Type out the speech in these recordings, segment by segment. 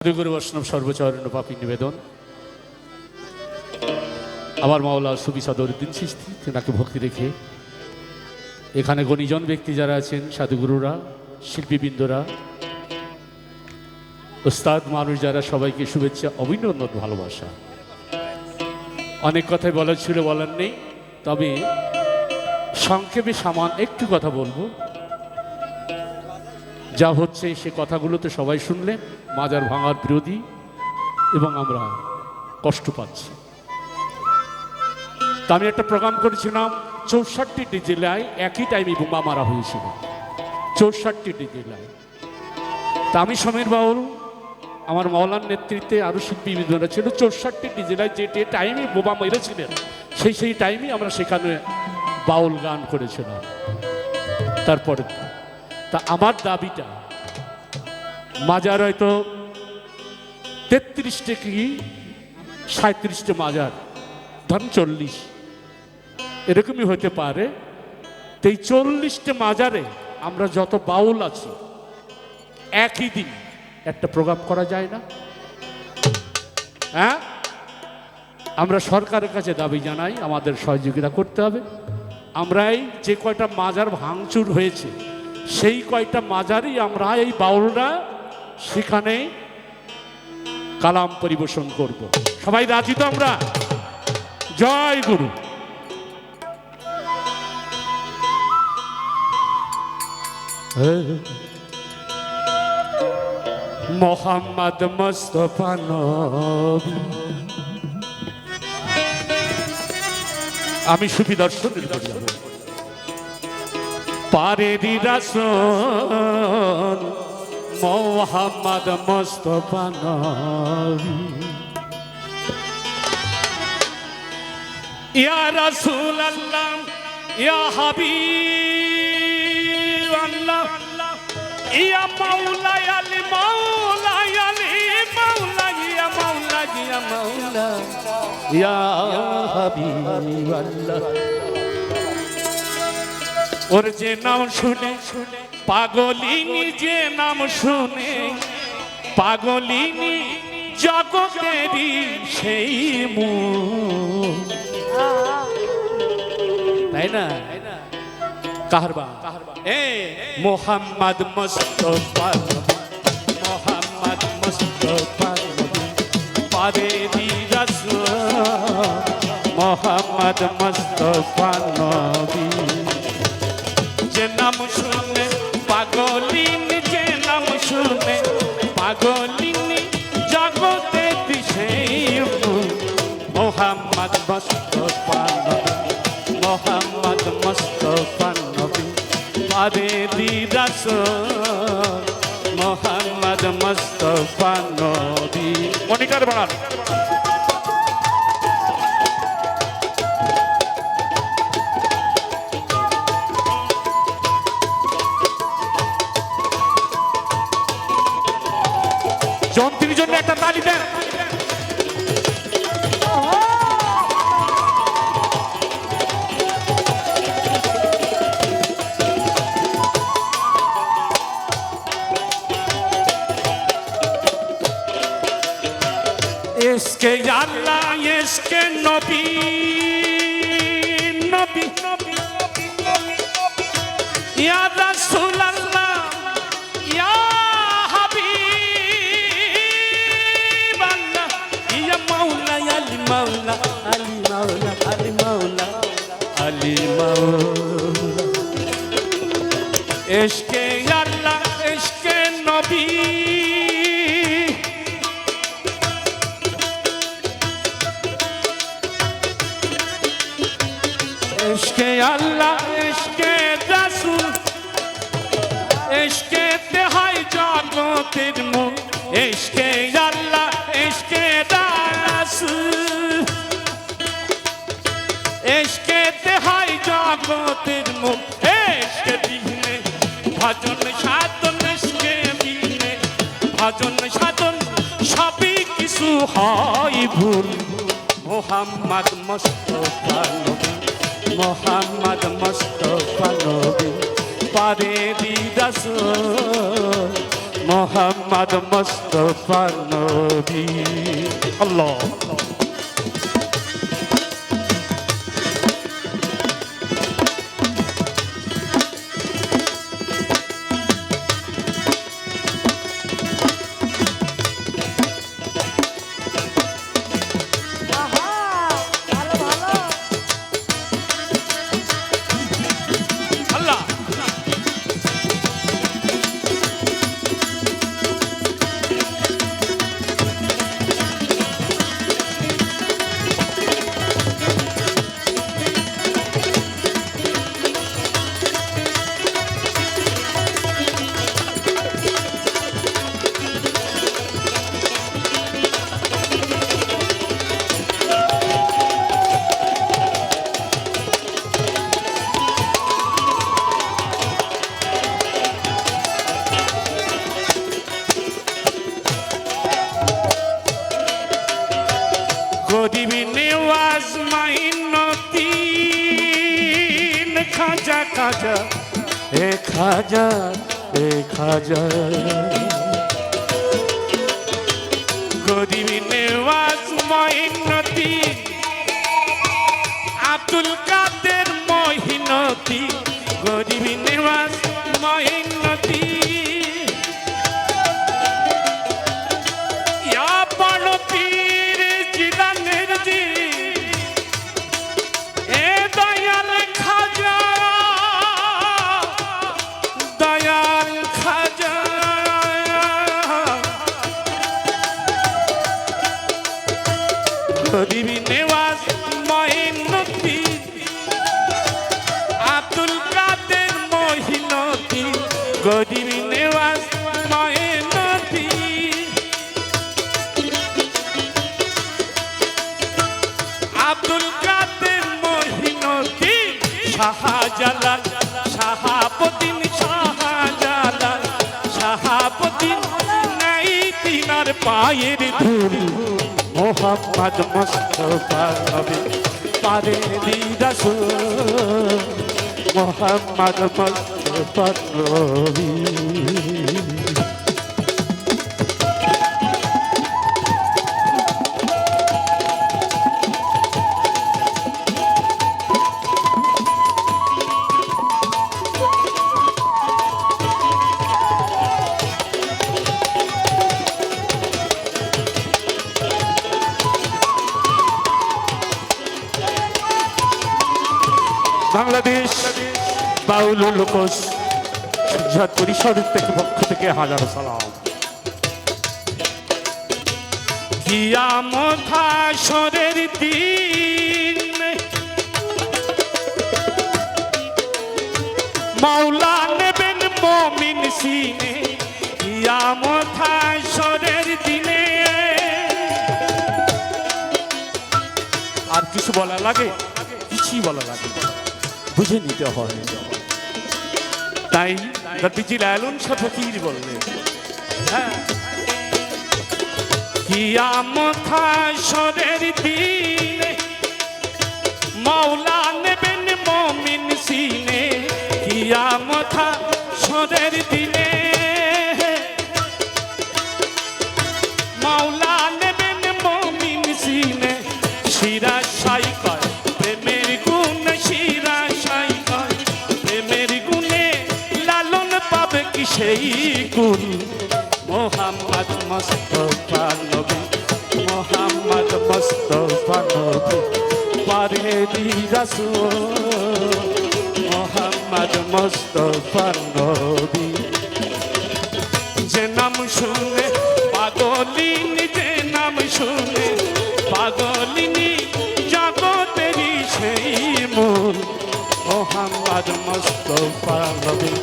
গুরু বৈষ্ণব সর্বচরণ পাপী নিবেদন। আমার মাওলা সুবি সদরুদ্দিন সিস্তি, তেনাকে ভক্তি রেখে এখানে গণিজন ব্যক্তি যারা আছেন, সাধুগুরুরা, শিল্পীবৃন্দরা, ওস্তাদ, মানুষ যারা সবাইকে শুভেচ্ছা, অভিনন্দন, ভালোবাসা। অনেক কথাই বলার ছিল, বলার নেই, তবে সংক্ষেপে সামান একটু কথা বলব। যা হচ্ছে, সে কথাগুলো তো সবাই শুনলে মাজার ভাঙার বিরোধী এবং আমরা কষ্ট পাচ্ছি। তা আমি একটা প্রোগ্রাম করেছিলাম চৌষট্টিটি জেলায় একই টাইমে বোমা মারা হয়েছিল। চৌষট্টিটি জেলায়। তা আমি সমীর বাউল, আমার মৌলার নেতৃত্বে আরও শিল্পীবৃন্দরা ছিল চৌষট্টিটি জেলায় যে টাইমে বোমা মেরেছিলেন, সেই সেই টাইমে আমরা সেখানে বাউল গান করেছিলাম। তারপরে, তা আমার দাবিটা মাজার হয়তো তেত্রিশটে কি সাঁত্রিশটে মাজার, ধরুন চল্লিশ। এরকমই হতে পারে। তো এই চল্লিশটে মাজারে আমরা যত বাউল আছি, একই দিন একটা প্রোগ্রাম করা যায় না। হ্যাঁ? আমরা সরকারের কাছে দাবি জানাই, আমাদের সহযোগিতা করতে হবে। আমরাই যে কয়টা মাজার ভাঙচুর হয়েছে, সেই কয়টা মাজারই আমরা এই বাউলরা সেখানে কালাম পরিবেশন করব। সবাই রাজি তো আমরা? জয় গুরু। মোহাম্মদ মুস্তফা নবী। আমি সুফি দর্শন পারেরি রাসন। মোহাম্মদ মুস্তফা নবী। ইয়া রাসূল আল্লাহ ইয়া হাবিব আল্লাহ ইয়া মাওলা আলি মাওলা আলি মাওলা ইয়া মাওলা ইয়া মাওলা ইয়া হাবিব আল্লাহ ওর যে নাম শুনে শুনে পাগলিনী যে নাম শুনে পাগলিনী জগতেরই সেই মুখ। তাই না? কাহারবা এ, মোহাম্মদ মুস্তফা মোহাম্মদ মুস্তফা পারে রাসূল। মোহাম্মদ মুস্তফা নবী। যে নাম শুনে পাগলিন জগতে দিশে মোহাম্মদ মস্ত নবী, মোহাম্মদ মস্ত নবী, আরে দিদাস মোহাম্মদ মস্ত নবী। মনিটর বাড়ান। এসকে আল্লাহ, এসকে নবী নবী ইয়া রাসূল ইয়া হাবিব ইয়া মাওলা, আলি মাওলা আলি মাওলা আলি মাওলা আলি মাওলা। এসকে আল্লাহ, এসকে নবী। এসকে আল্লাহ এসকে রাসূল এসকে তেহাই জগতের মুখ এসকে আল্লাহ এসকে রাসূল এসকে তেহাই জগতের মুখ এসকে বিঘ্নে ভজন সাধন এসকে বিঘ্নে ভজন সাধন, সবই কিছু হয় ভুল। মোহাম্মদ মুস্তফা নবী। মোহাম্মদ মুস্তফা নবী পারে দিদাস। মোহাম্মদ মুস্তফা নবী। আল্লাহ। খাজা খাজা। এ খাজা এ খাজা। গরিবী নেওয়াজ মাইনতি আব্দুল গরিবী নেওয়াজ মহিনতি আব্দুল কাদের মহিনতি গরিবী নেওয়াজ মহিনতি আব্দুল কাদের মহিনতি শাহজালাল, শাহাবুদ্দিন শাহজালাল। শাহাবুদ্দিন নাই তিনার পায়ের ধুল। মোহাম্মদ মুস্তফা নবী পারে রাসূল মোহাম্মদ মুস্তফা নবী বাংলাদেশ বাউল লোকস সুজাত পরিষদ থেকে পক্ষ থেকে হাজার সালাম। দিন। মাওলা নেবেন মমিন সিনে দিনে। আর কিছু বলা লাগে? কিছুই বলা লাগে। বুঝে নিতে হয়। তাই নবীজি লালন শাহ ফকির বললেন হ্যাঁ কিয়ামত হাসরের দিনে মাওলা নেবেন মমিন সিনে, কিয়ামত হাসরের দিনে কি সেই গুণ মোহাম্মদ মুস্তফা নবী, মোহাম্মদ মুস্তফা নবী পারে দি রাসূল। মোহাম্মদ মুস্তফা নবী। যে নাম শুনে পাগলিনী যে নাম শুনে পাগলিনী জগতেরই সেই মূল মোহাম্মদ মুস্তফা নবী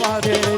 পারে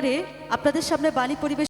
এবারে আপনাদের সামনে বাণী পরিবেশ